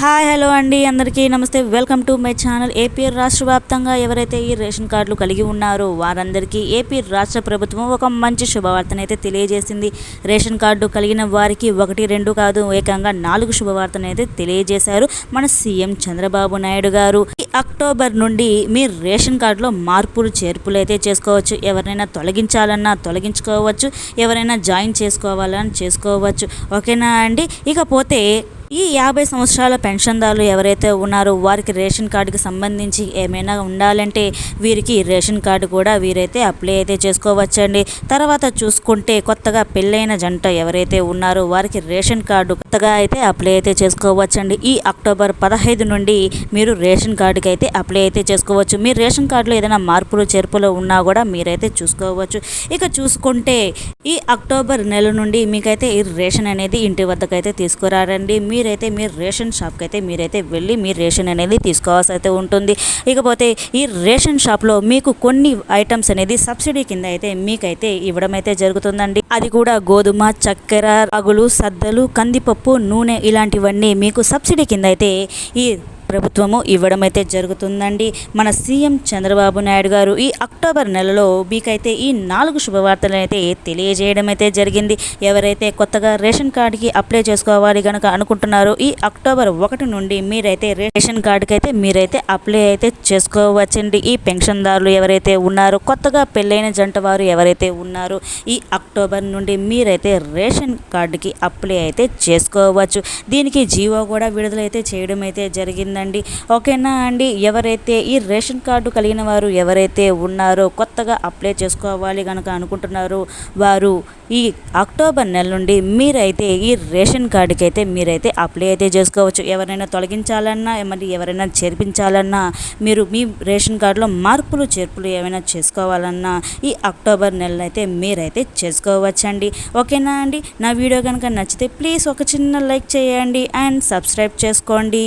Hi hello అండి. అందరికీ నమస్తే. Welcome to my channel. A P రాష్ట్ర వ్యాప్తంగా ఎవరైతే ఈ రేషన్ కార్డులు కలిగి ఉన్నారో వారందరికీ ఏపీ రాష్ట్ర ప్రభుత్వం ఒక మంచి శుభవార్తనైతే తెలియజేసింది. రేషన్ కార్డు కలిగిన వారికి ఒకటి రెండు కాదు ఏకంగా నాలుగు శుభవార్తనైతే తెలియజేశారు మన సీఎం చంద్రబాబు నాయుడు గారు. అక్టోబర్ నుండి మీ రేషన్ కార్డులో మార్పులు చేర్పులు అయితే చేసుకోవచ్చు. ఎవరైనా తొలగించాలన్నా తొలగించుకోవచ్చు. ఎవరైనా జాయిన్ చేసుకోవాలన్నా చేసుకోవచ్చు. ఓకేనా అండి? ఇకపోతే ఈ యాభై సంవత్సరాల పెన్షన్దారులు ఎవరైతే ఉన్నారో వారికి రేషన్ కార్డుకి సంబంధించి ఏమైనా ఉండాలంటే వీరికి రేషన్ కార్డు కూడా వీరైతే అప్లై అయితే చేసుకోవచ్చండి. తర్వాత చూసుకుంటే కొత్తగా పెళ్ళైన జంట ఎవరైతే ఉన్నారో వారికి రేషన్ కార్డు కొత్తగా అయితే అప్లై అయితే చేసుకోవచ్చండి. ఈ అక్టోబర్ పదహైదు నుండి మీరు రేషన్ కార్డుకి అయితే అప్లై అయితే చేసుకోవచ్చు. మీ రేషన్ కార్డులో ఏదైనా మార్పులు చేర్పులు ఉన్నా కూడా మీరైతే చూసుకోవచ్చు. ఇక చూసుకుంటే ఈ అక్టోబర్ నెల నుండి మీకైతే ఈ రేషన్ అనేది ఇంటి వద్దకైతే తీసుకురారండి. మీ మీరైతే మీ రేషన్ షాప్కి అయితే మీరైతే వెళ్ళి మీ రేషన్ అనేది తీసుకోవాల్సి అయితే ఉంటుంది. ఇకపోతే ఈ రేషన్ షాప్లో మీకు కొన్ని ఐటమ్స్ అనేది సబ్సిడీ కింద అయితే మీకైతే ఇవ్వడం అయితే జరుగుతుందండి. అది కూడా గోధుమ చక్కెర అగులు సద్దలు కందిపప్పు నూనె ఇలాంటివన్నీ మీకు సబ్సిడీ కింద అయితే ఈ ప్రభుత్వము ఇవ్వడం అయితే జరుగుతుందండి. మన సీఎం చంద్రబాబు నాయుడు గారు ఈ అక్టోబర్ నెలలో మీకైతే ఈ నాలుగు శుభవార్తలను అయితే తెలియజేయడం అయితే జరిగింది. ఎవరైతే కొత్తగా రేషన్ కార్డుకి అప్లై చేసుకోవాలి కనుక అనుకుంటున్నారో ఈ అక్టోబర్ ఒకటి నుండి మీరైతే రేషన్ కార్డుకి అయితే మీరైతే అప్లై అయితే చేసుకోవచ్చండి. ఈ పెన్షన్దారులు ఎవరైతే ఉన్నారో కొత్తగా పెళ్ళైన జంట వారు ఎవరైతే ఉన్నారో ఈ అక్టోబర్ నుండి మీరైతే రేషన్ కార్డుకి అప్లై అయితే చేసుకోవచ్చు. దీనికి జీవో కూడా విడుదలైతే చేయడం అయితే అండి ఓకేనా అండి? ఎవరైతే ఈ రేషన్ కార్డు కలిగిన వారు ఎవరైతే ఉన్నారో కొత్తగా అప్లై చేసుకోవాలి కనుక అనుకుంటున్నారో వారు ఈ అక్టోబర్ నెల నుండి మీరైతే ఈ రేషన్ కార్డుకి అయితే మీరైతే అప్లై అయితే చేసుకోవచ్చు. ఎవరైనా తొలగించాలన్నా మరి ఎవరైనా చేర్పించాలన్నా మీరు మీ రేషన్ కార్డులో మార్పులు చేర్పులు ఏమైనా చేసుకోవాలన్నా ఈ అక్టోబర్ నెలలో అయితే మీరైతే చేసుకోవచ్చండి. ఓకేనా అండి? నా వీడియో కనుక నచ్చితే ప్లీజ్ ఒక చిన్న లైక్ చేయండి అండ్ సబ్స్క్రైబ్ చేసుకోండి.